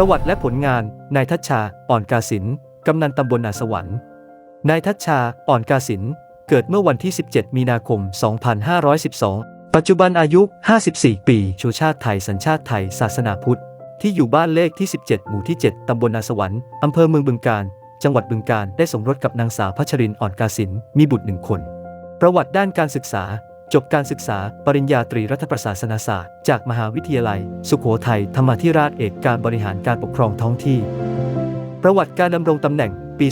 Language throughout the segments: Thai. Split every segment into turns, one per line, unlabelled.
ประวัติและผลงาน นายทัชชา อ่อนกาสิน กำนันตำบลนาสวรรค์ นายทัชชา อ่อนกาสิน เกิดเมื่อวันที่ 17 มีนาคม 2512 ปัจจุบันอายุ 54 ปี ชูชาติไทย สัญชาติไทย ศาสนาพุทธ ที่อยู่บ้านเลขที่ 17 หมู่ที่ 7 ตำบลนาสวรรค์อำเภอเมืองบึงกาฬจังหวัดบึงกาฬได้สมรสกับนางสาวพัชริน อ่อนกาสิน มีบุตรหนึ่งคน ประวัติด้านการศึกษา จบการศึกษาปริญญาตรีรัฐประศาสนศาสตร์ จากมหาวิทยาลัย สุโขทัยธรรมาธิราชเอกการบริหารการปกครองท้องที่ ประวัติการดำรงตำแหน่งปี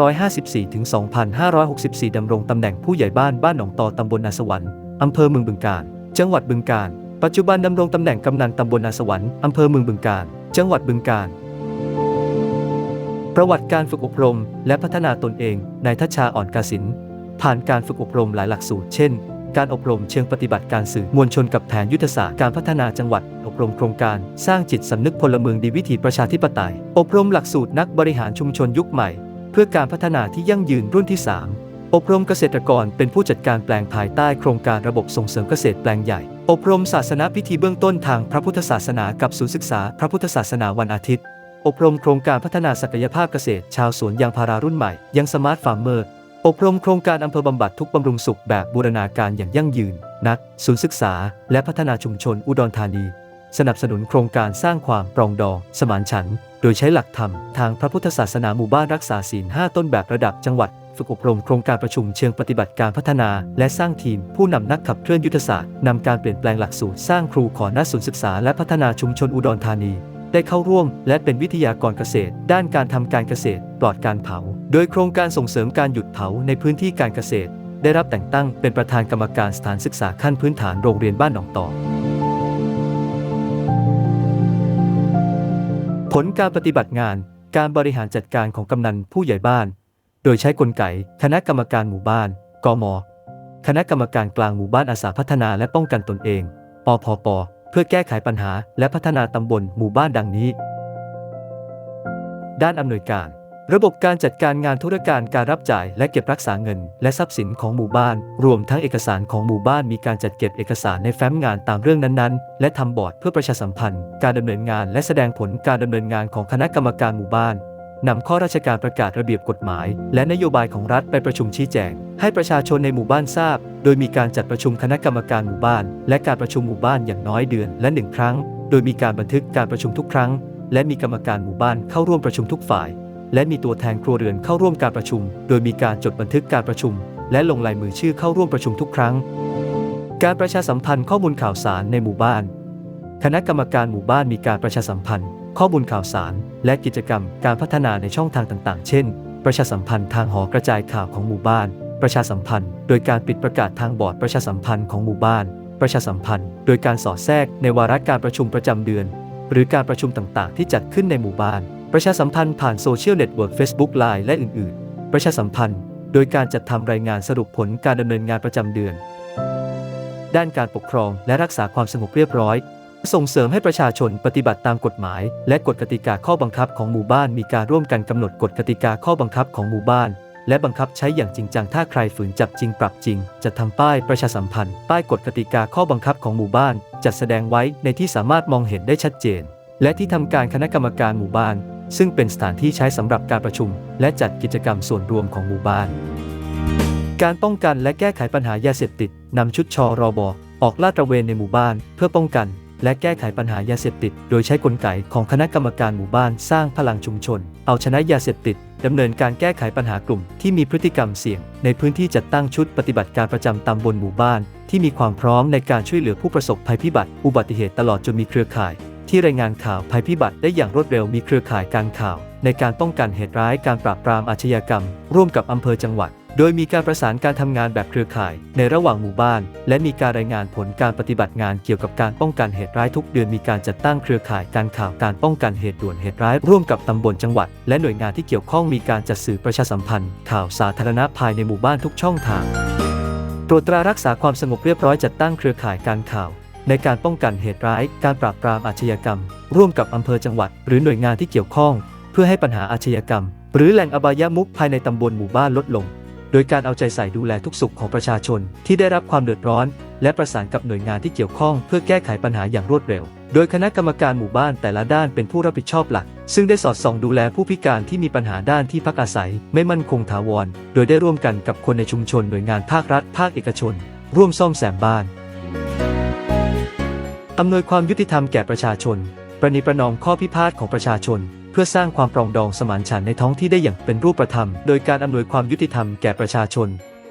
2554 ถึง 2564 ดำรงตำแหน่งผู้ใหญ่บ้านบ้านหนองตอตำบลนาสวรรค์อำเภอเมืองบึงกาฬ จังหวัดบึงกาฬ ปัจจุบันดำรงตำแหน่งกำนันตำบลนาสวรรค์อำเภอเมืองบึงกาฬ จังหวัดบึงกาฬ ประวัติการฝึกอบรม และพัฒนาตนเอง นายทัชชาอ่อนกาสิน ผ่านการฝึกอบรมหลายหลักสูตร เช่น การอบรมเชิงปฏิบัติการสื่อมวลชนกับแผนยุทธศาสตร์การพัฒนาจังหวัด อบรมโครงการสร้างจิตสำนึกพลเมืองดีวิถีประชาธิปไตย อบรมหลักสูตรนักบริหารชุมชนยุคใหม่ เพื่อการพัฒนาที่ยั่งยืนรุ่นที่ 3 อบรมเกษตรกรเป็นผู้จัดการแปลงภายใต้โครงการระบบส่งเสริมเกษตรแปลงใหญ่ อบรมศาสนาพิธีเบื้องต้นทางพระพุทธศาสนากับศูนย์ศึกษาพระพุทธศาสนาวันอาทิตย์ อบรมโครงการพัฒนาศักยภาพเกษตร ชาวสวนยางพารารุ่นใหม่ยังสมาร์ทฟาร์มเมอร์ อบรมโครงการอำเภอบำบัดทุกบำรุงสุขแบบบูรณาการอย่างยั่งยืน นัก ศูนย์ศึกษา และพัฒนาชุมชนอุดรธานี สนับสนุนโครงการสร้างความปรองดอง สมานฉันท์โดยใช้หลักธรรม ทางพระพุทธศาสนาหมู่บ้านรักษาศีล 5 ต้นแบบระดับจังหวัด ฝึกอบรมโครงการประชุมเชิงปฏิบัติการพัฒนา และสร้างทีม ผู้นำนักขับเคลื่อนยุทธศาสตร์นำการเปลี่ยนแปลงหลักสูตรสร้างครูขอณศูนย์ศึกษาและพัฒนาชุมชนอุดรธานี ได้เข้าร่วม และเป็นวิทยากรเกษตร ด้านการทำการเกษตร ปลอดการเผา โดยโครงการส่งเสริมการหยุดเผาในพื้นที่การเกษตร ได้รับแต่งตั้งเป็นประธานกรรมการสถานศึกษาขั้นพื้นฐานโรงเรียนบ้านหนองตอผลการปฏิบัติงาน การบริหารจัดการของกำนันผู้ใหญ่บ้าน โดยใช้กลไก คณะกรรมการหมู่บ้าน กม คณะกรรมการกลางหมู่บ้านอาสาพัฒนาและป้องกันตนเอง ปพป พื่อแก้ไขปัญหาและพัฒนาตำบลหมู่บ้านดังนี้ ด้านอำนวยการ ระบบการจัดการงานธุรการการรับจ่ายและเก็บรักษาเงิน และทรัพย์สินของหมู่บ้าน รวมทั้งเอกสารของหมู่บ้านมีการจัดเก็บเอกสารในแฟ้มงานตามเรื่องนั้นๆ และทำบอร์ดเพื่อประชาสัมพันธ์ การดำเนินงานและแสดงผลการดำเนินงานของคณะกรรมการหมู่บ้าน นำข้อราชการประกาศระเบียบกฎหมาย และนโยบายของรัฐไปประชุมชี้แจง ให้ประชาชนในหมู่บ้านทราบ โดยมีการจัดประชุมคณะกรรมการหมู่บ้าน และการประชุมหมู่บ้านอย่างน้อยเดือนละหนึ่งครั้ง โดยมีการบันทึกการประชุมทุกครั้ง และมีกรรมการหมู่บ้านเข้าร่วมประชุมทุกฝ่าย และมีตัวแทนครัวเรือนเข้าร่วมการประชุม โดยมีการจดบันทึกการประชุม และลงลายมือชื่อเข้าร่วมประชุมทุกครั้ง การประชาสัมพันธ์ข้อมูลข่าวสารในหมู่บ้าน คณะกรรมการหมู่บ้านมีการประชาสัมพันธ์ ข้อมูลข่าวสาร และกิจกรรมการพัฒนาในช่องทางต่างๆ เช่น ประชาสัมพันธ์ทางหอกระจายข่าวของหมู่บ้าน ประชาสัมพันธ์ โดยการปิดประกาศทางบอร์ดประชาสัมพันธ์ของหมู่บ้าน ประชาสัมพันธ์ โดยการสอดแทรกในวาระการประชุมประจำเดือน หรือการประชุมต่างๆ ที่จัดขึ้นในหมู่บ้าน ประชาสัมพันธ์ผ่านโซเชียลเน็ตเวิร์ก Facebook Line และอื่น ๆ ประชาสัมพันธ์ โดยการจัดทำรายงานสรุปผลการดำเนินงานประจำเดือน ด้านการปกครองและรักษาความสงบเรียบร้อย ส่งเสริมให้ประชาชนปฏิบัติตามกฎหมาย และกฎกติกาข้อบังคับของหมู่บ้านมีการร่วมกันกำหนดกฎกติกาข้อบังคับของหมู่บ้าน และบังคับใช้อย่างจริงจังถ้าใครฝืนจับจริงปรับจริง จะทำป้ายประชาสัมพันธ์ ป้ายกฎกติกาข้อบังคับของหมู่บ้าน จัดแสดงไว้ในที่สามารถมองเห็นได้ชัดเจน และที่ทำการคณะกรรมการหมู่บ้าน ซึ่งเป็นสถานที่ใช้สำหรับการประชุม และจัดกิจกรรมส่วนรวมของหมู่บ้าน การป้องกันและแก้ไขปัญหายาเสพติดนำชุดชอรบออกลาดตระเวนในหมู่บ้าน เพื่อป้องกัน และแก้ไขปัญหายาเสพติด โดยใช้กลไกของคณะกรรมการหมู่บ้านสร้างพลังชุมชน เอาชนะยาเสพติดดำเนินการแก้ไขปัญหากลุ่มที่มีพฤติกรรมเสี่ยง ในพื้นที่จัดตั้งชุดปฏิบัติการประจำตำบลหมู่บ้าน ที่มีความพร้อมในการช่วยเหลือผู้ประสบภัยพิบัติ อุบัติเหตุตลอดจนมีเครือข่าย ที่รายงานข่าวภัยพิบัติได้อย่างรวดเร็วมีเครือข่ายการข่าว ในการป้องกันเหตุร้ายการปราบปรามอาชญากรรม ร่วมกับอำเภอจังหวัด โดยมีการประสานการทำงานแบบเครือข่าย ในระหว่างหมู่บ้าน และมีการรายงานผลการปฏิบัติงานเกี่ยวกับการป้องกันเหตุร้ายทุกเดือนมีการจัดตั้งเครือข่ายการข่าวการป้องกันเหตุด่วนเหตุร้าย ร่วมกับตำบลจังหวัด และหน่วยงานที่เกี่ยวข้องมีการจัดสื่อประชาสัมพันธ์ ข่าวสาธารณะภายในหมู่บ้านทุกช่องทางตรวจตรารักษาความสงบเรียบร้อยจัดตั้งเครือข่ายการข่าว ในการป้องกันเหตุร้าย การปราบปรามอาชญากรรม ร่วมกับอำเภอจังหวัด หรือหน่วยงานที่เกี่ยวข้อง เพื่อให้ปัญหาอาชญากรรม หรือแหล่งอบายมุขภายในตำบลหมู่บ้านลดลง โดยการเอาใจใส่ดูแลทุกสุขของประชาชนที่ได้รับความเดือดร้อน และประสานกับหน่วยงานที่เกี่ยวข้องเพื่อแก้ไขปัญหาอย่างรวดเร็ว โดยคณะกรรมการหมู่บ้านแต่ละด้านเป็นผู้รับผิดชอบหลัก ซึ่งได้สอดส่องดูแลผู้พิการที่มีปัญหาด้านที่พักอาศัย ไม่มั่นคงถาวร โดยได้ร่วมกันกับคนในชุมชนหน่วยงานภาครัฐ ภาคเอกชน ร่วมซ่อมแซมบ้านอำนวยความยุติธรรมแก่ประชาชน ประนีประนอมข้อพิพาทของประชาชน พื่อสร้างความปรองดองสมานฉันท์ในท้องที่ได้อย่างเป็นรูปธรรม โดยการอำนวยความยุติธรรมแก่ประชาชน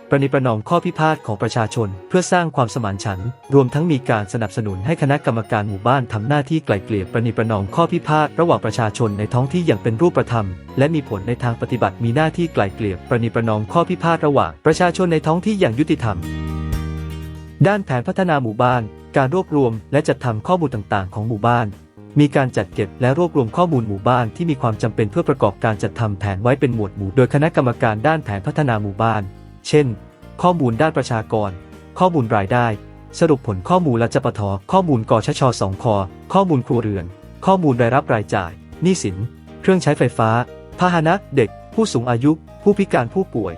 ประนีประนอมข้อพิพาทของประชาชน เพื่อสร้างความสมานฉันท์รวมทั้งมีการสนับสนุนให้คณะกรรมการหมู่บ้านทำหน้าที่ไกล่เกลี่ยประนีประนอมข้อพิพาทระหว่างประชาชนในท้องที่อย่างเป็นรูปธรรม และมีผลในทางปฏิบัติมีหน้าที่ไกล่เกลี่ยประนีประนอมข้อพิพาทระหว่างประชาชนในท้องที่อย่างยุติธรรม ด้านแผนพัฒนาหมู่บ้าน การรวบรวม และจัดทำข้อมูลต่าง ๆ ของหมู่บ้าน มีการจัดเก็บและรวบรวมข้อมูลหมู่บ้านที่มีความจำเป็นเพื่อประกอบการจัดทำแผนไว้เป็นหมวดหมู่โดยคณะกรรมการด้านแผนพัฒนาหมู่บ้าน เช่น ข้อมูลด้านประชากร ข้อมูลรายได้ สรุปผลข้อมูลและจปทข้อมูลกชชสองคอข้อมูลครัวเรือน ข้อมูลรายรับรายจ่าย หนี้สิน เครื่องใช้ไฟฟ้า พาหนะ เด็ก ผู้สูงอายุ ผู้พิการผู้ป่วย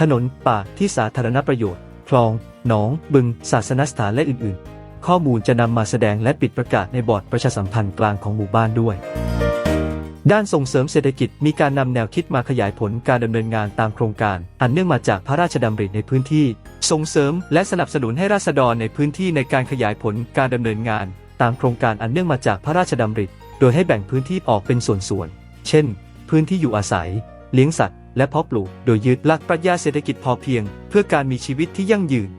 ถนน ป่า ที่สาธารณประโยชน์ คลอง หนอง บึง ศาสนสถานและอื่น ๆ ข้อมูลจะนำมาแสดงและปิดประกาศในบอร์ดประชาสัมพันธ์กลางของหมู่บ้านด้วย ด้านส่งเสริมเศรษฐกิจมีการนำแนวคิดมาขยายผลการดำเนินงานตามโครงการ อันเนื่องมาจากพระราชดำริในพื้นที่ ส่งเสริมและสนับสนุนให้ราษฎรในพื้นที่ในการขยายผลการดำเนินงาน ตามโครงการอันเนื่องมาจากพระราชดำริ โดยให้แบ่งพื้นที่ออกเป็นส่วนๆ เช่น พื้นที่อยู่อาศัย เลี้ยงสัตว์ และเพาะปลูก โดยยึดหลักปรัชญาเศรษฐกิจพอเพียง เพื่อการมีชีวิตที่ยั่งยืน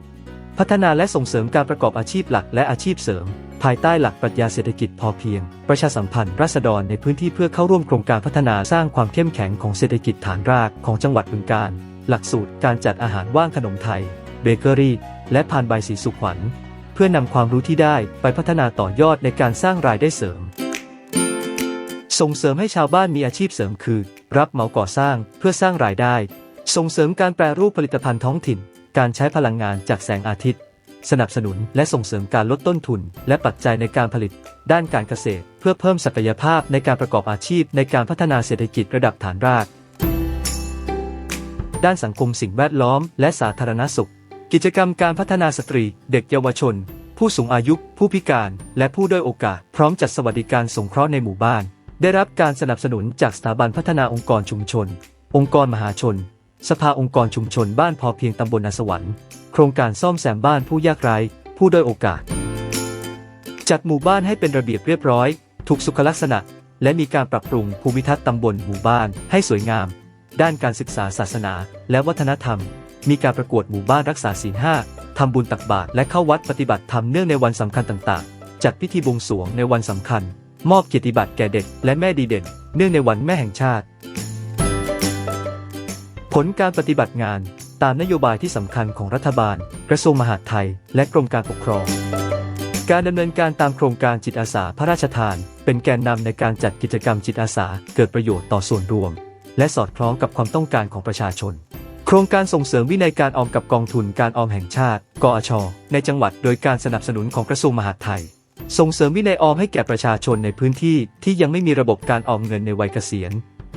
พัฒนาและส่งเสริมการประกอบอาชีพหลักและอาชีพเสริม ภายใต้หลักปรัชญาเศรษฐกิจพอเพียง ประชาสัมพันธ์ราษฎรในพื้นที่เพื่อเข้าร่วมโครงการพัฒนาสร้างความเข้มแข็งของเศรษฐกิจฐานรากของจังหวัดบึงกาฬหลักสูตรการจัดอาหารว่างขนมไทย เบเกอรี่ และพานใบสีสุขวัญ เพื่อนำความรู้ที่ได้ไปพัฒนาต่อยอดในการสร้างรายได้เสริม ส่งเสริมให้ชาวบ้านมีอาชีพเสริมคือ รับเหมาก่อสร้างเพื่อสร้างรายได้ ส่งเสริมการแปรรูปผลิตภัณฑ์ท้องถิ่น การใช้พลังงานจากแสงอาทิตย์ สนับสนุนและส่งเสริมการลดต้นทุน และปัจจัยในการผลิต ด้านการเกษตร เพื่อเพิ่มศักยภาพในการประกอบอาชีพ ในการพัฒนาเศรษฐกิจระดับฐานราก ด้านสังคมสิ่งแวดล้อม และสาธารณสุข กิจกรรมการพัฒนาสตรี เด็กเยาวชน ผู้สูงอายุ ผู้พิการ และผู้ด้อยโอกาส พร้อมจัดสวัสดิการสงเคราะห์ในหมู่บ้าน ได้รับการสนับสนุนจากสถาบันพัฒนาองค์กรชุมชน องค์กรมหาชน สภาองค์กรชุมชนบ้านพอเพียงตำบลนาสวรรค์ โครงการซ่อมแซมบ้านผู้ยากไร้ ผู้ด้อยโอกาส จัดหมู่บ้านให้เป็นระเบียบเรียบร้อย ถูกสุขลักษณะ และมีการปรับปรุงภูมิทัศน์ตำบลหมู่บ้านให้สวยงาม ด้านการศึกษาศาสนา และวัฒนธรรม มีการประกวดหมู่บ้านรักษาศีลห้าทำบุญตักบาตรและเข้าวัดปฏิบัติธรรมเนื่องในวันสำคัญต่างๆ จัดพิธีบวงสรวงในวันสำคัญ มอบเกียรติบัตรแก่เด็กและแม่ดีเด่น เนื่องในวันแม่แห่งชาติ ผลการปฏิบัติงานตามนโยบายที่สำคัญของรัฐบาล กระทรวงมหาดไทย และกรมการปกครอง การดำเนินการตามโครงการจิตอาสาพระราชทาน เป็นแกนนำในการจัดกิจกรรมจิตอาสาเกิดประโยชน์ต่อส่วนรวม และสอดคล้องกับความต้องการของประชาชน โครงการส่งเสริมวินัยการออมกับกองทุนการออมแห่งชาติ กอช ในจังหวัดโดยการสนับสนุนของกระทรวงมหาดไทย ส่งเสริมวินัยออมให้แก่ประชาชนในพื้นที่ที่ยังไม่มีระบบการออมเงินในวัยเกษียณ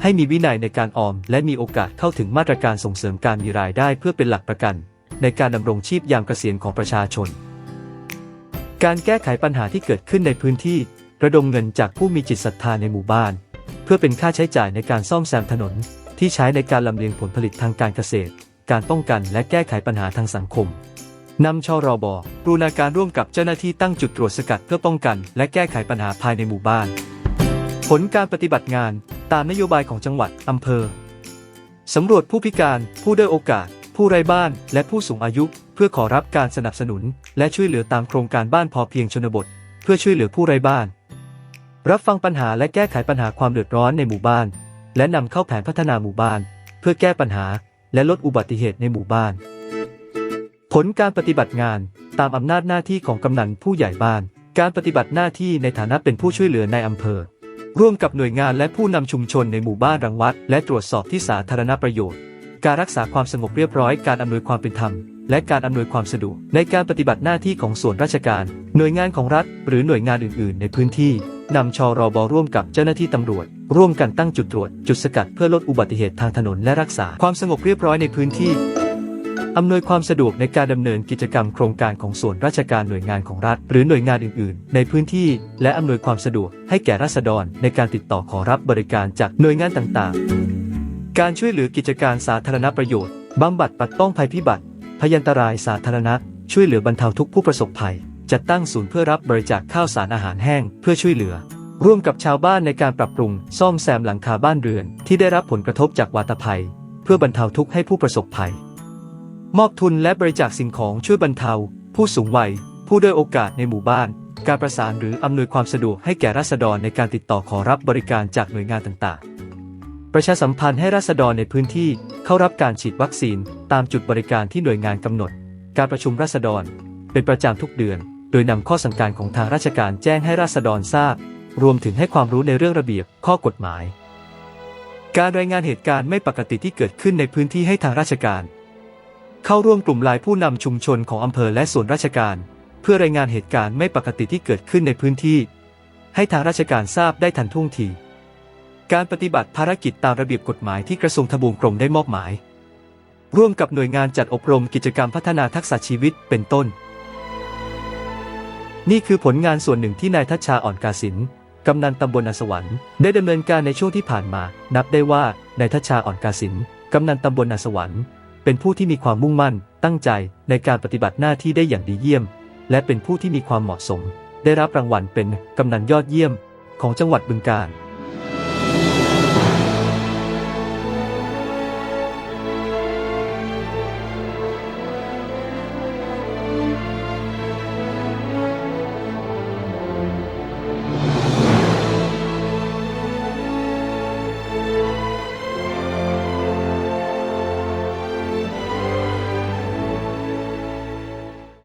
ให้มีวินัยในการออม และมีโอกาสเข้าถึงมาตรการส่งเสริมการมีรายได้เพื่อเป็นหลักประกัน ในการดำรงชีพยามเกษียณของประชาชน การแก้ไขปัญหาที่เกิดขึ้นในพื้นที่ ระดมเงินจากผู้มีจิตศรัทธาในหมู่บ้าน เพื่อเป็นค่าใช้จ่ายในการซ่อมแซมถนน ที่ใช้ในการลำเลียงผลผลิตทางการเกษตร การป้องกันและแก้ไขปัญหาทางสังคมนำชรบรูนาการร่วมกับเจ้าหน้าที่ตั้งจุดตรวจสกัดเพื่อป้องกัน และแก้ไขปัญหาภายในหมู่บ้าน ผลการปฏิบัติงาน ตามนโยบายของจังหวัด อำเภอ สำรวจผู้พิการ ผู้ด้อยโอกาส ผู้ไร้บ้าน และผู้สูงอายุ เพื่อขอรับการสนับสนุน และช่วยเหลือตามโครงการบ้านพอเพียงชนบท เพื่อช่วยเหลือผู้ไร้บ้าน รับฟังปัญหาและแก้ไขปัญหาความเดือดร้อนในหมู่บ้าน และนำเข้าแผนพัฒนาหมู่บ้าน เพื่อแก้ปัญหา และลดอุบัติเหตุในหมู่บ้าน ผลการปฏิบัติงานตามอำนาจหน้าที่ของกำนันผู้ใหญ่บ้าน การปฏิบัติหน้าที่ในฐานะเป็นผู้ช่วยเหลือในอำเภอ ร่วมกับหน่วยงานและผู้นำชุมชนในหมู่บ้านรังวัด และตรวจสอบที่สาธารณประโยชน์ การรักษาความสงบเรียบร้อยการอำนวยความเป็นธรรม และการอำนวยความสะดวกในการปฏิบัติหน้าที่ของส่วนราชการ หน่วยงานของรัฐ หรือหน่วยงานอื่น ๆ ในพื้นที่นำชรบร่วมกับเจ้าหน้าที่ตำรวจ ร่วมกันตั้งจุดตรวจ จุดสกัดเพื่อลดอุบัติเหตุทางถนนและรักษาความสงบเรียบร้อยในพื้นที่ อำนวยความสะดวกในการดำเนินกิจกรรมโครงการของส่วนราชการหน่วยงานของรัฐ หรือหน่วยงานอื่น ๆ ในพื้นที่ และอำนวยความสะดวกให้แก่ราษฎรในการติดต่อขอรับบริการจากหน่วยงานต่าง ๆ การช่วยเหลือกิจการสาธารณประโยชน์บำบัดปัดป้องภัยพิบัติ พยันตรายสาธารณะ ช่วยเหลือบรรเทาทุกผู้ประสบภัย จัดตั้งศูนย์เพื่อรับบริจาคข้าวสารอาหารแห้งเพื่อช่วยเหลือ ร่วมกับชาวบ้านในการปรับปรุง ซ่อมแซมหลังคาบ้านเรือน ที่ได้รับผลกระทบจากวาตภัย เพื่อบรรเทาทุกข์ให้ผู้ประสบภัย มอบทุนและบริจาคสิ่งของช่วยบรรเทา ผู้สูงวัย ผู้ด้อยโอกาสในหมู่บ้าน การประสานหรืออำนวยความสะดวกให้แก่ราษฎรในการติดต่อขอรับบริการจากหน่วยงานต่างๆ ประชาสัมพันธ์ให้ราษฎรในพื้นที่เข้ารับการฉีดวัคซีน ตามจุดบริการที่หน่วยงานกำหนด การประชุมราษฎร เป็นประจำทุกเดือน โดยนำข้อสั่งการของทางราชการแจ้งให้ราษฎรทราบ รวมถึงให้ความรู้ในเรื่องระเบียบข้อกฎหมาย การรายงานเหตุการณ์ไม่ปกติที่เกิดขึ้นในพื้นที่ให้ทางราชการ เข้าร่วมกลุ่มลายผู้นำชุมชนของอำเภอและส่วนราชการ เพื่อรายงานเหตุการณ์ไม่ปกติที่เกิดขึ้นในพื้นที่ ให้ทางราชการทราบได้ทันท่วงที การปฏิบัติภารกิจตามระเบียบกฎหมายที่กระทรวงทบวงกรมได้มอบหมาย ร่วมกับหน่วยงานจัดอบรมกิจกรรมพัฒนาทักษะชีวิตเป็นต้น นี่คือผลงานส่วนหนึ่งที่นายทัชชาอ่อนกาสินกำนันตำบลนาสวรรค์ได้ดำเนินการในช่วงที่ผ่านมา นับได้ว่านายทัชชาอ่อนกาสินกำนันตำบลนาสวรรค์ เป็นผู้ที่มีความมุ่งมั่น ตั้งใจในการปฏิบัติหน้าที่ได้อย่างดีเยี่ยม และเป็นผู้ที่มีความเหมาะสม ได้รับรางวัลเป็นกำนันยอดเยี่ยมของจังหวัดบึงกาฬ